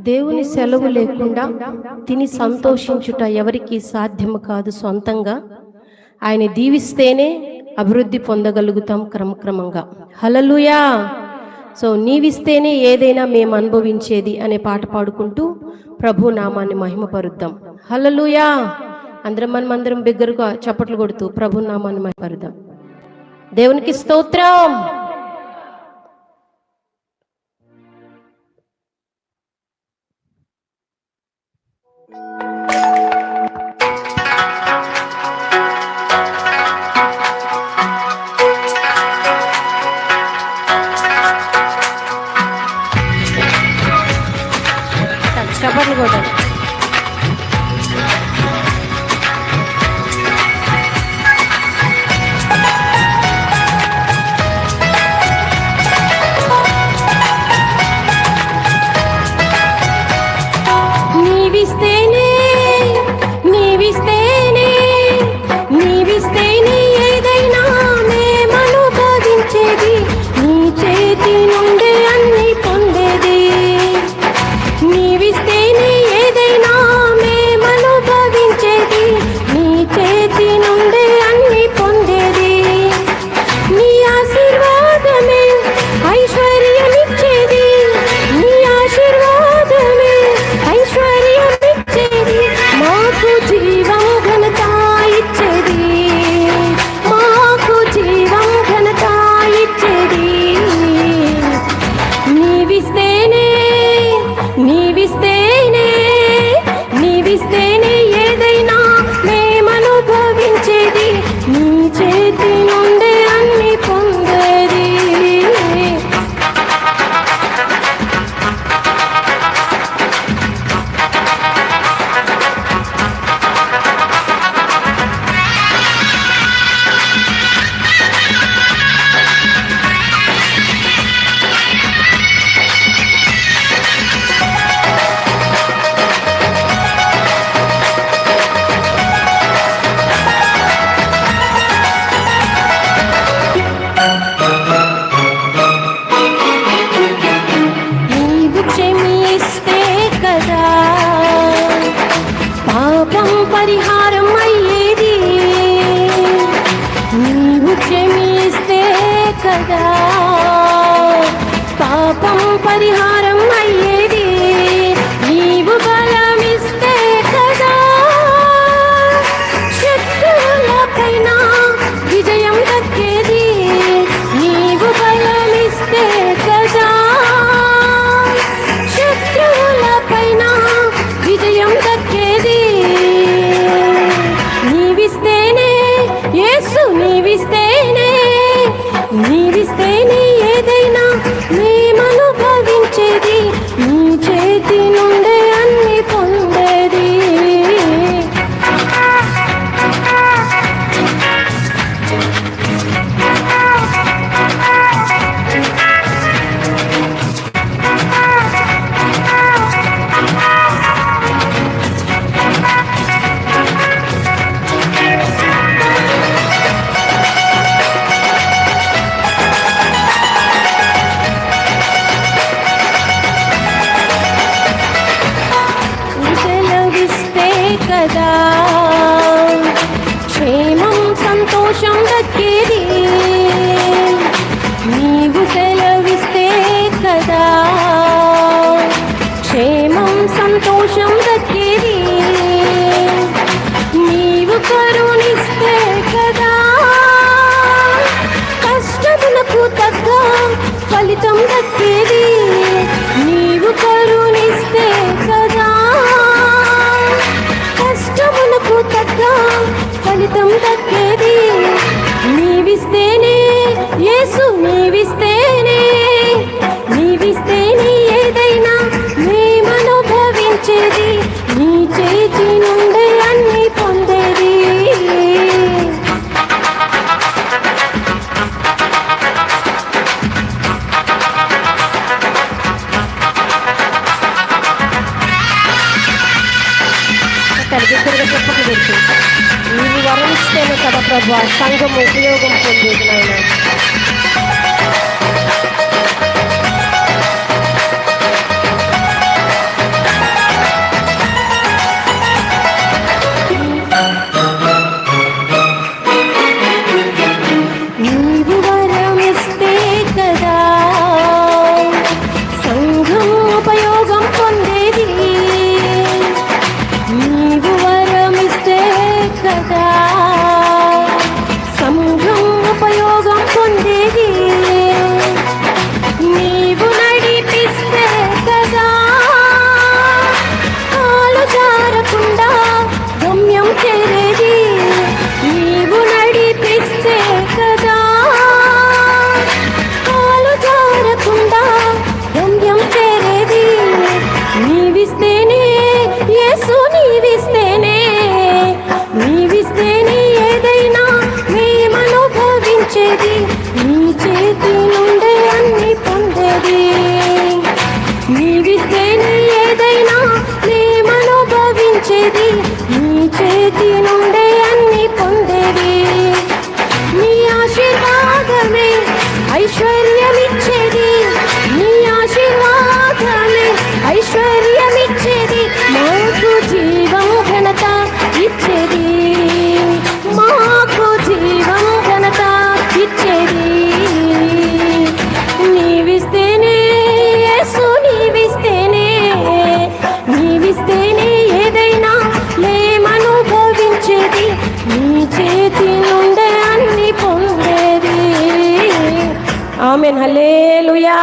దేవుని సెలవు లేకుండా తిని సంతోషించుట ఎవరికి సాధ్యము కాదు సొంతంగా. ఆయన దీవిస్తేనే అభివృద్ధి పొందగలుగుతాం క్రమక్రమంగా. హలలుయా సో నీవిస్తేనే ఏదైనా మేము అనుభవించేది అనే పాట పాడుకుంటూ ప్రభు నామాన్ని మహిమపరుద్దాం. హలలుయా అందరం మనం అందరం బిగ్గరగా చప్పట్లు కొడుతూ ప్రభు నామాన్ని మహిమపరుద్దాం. దేవునికి స్తోత్రం! పరిహారం అయ్యేది నీవు క్షమిస్తే కదా. పాపం పరిహారం కదా క్షేమం సంతోషం దక్కేది. నీవు సెలవిస్తే కదా. క్షేమం సంతోషం దక్కేది. నీవు కరుణిస్తే కదా. కష్టములకు తగ్గ ఫలితం దక్కేది. గొప్పకు చెప్పక నీవు వరణిస్తేనే కదా ప్రభు సంఘం ఉపయోగం పొందేది నాయన. నీటి నుండే అన్ని పొందేవి. నీ ఆశీర్వాదమే ఐశ్వర్య ஆமேன். ஹலே லுயா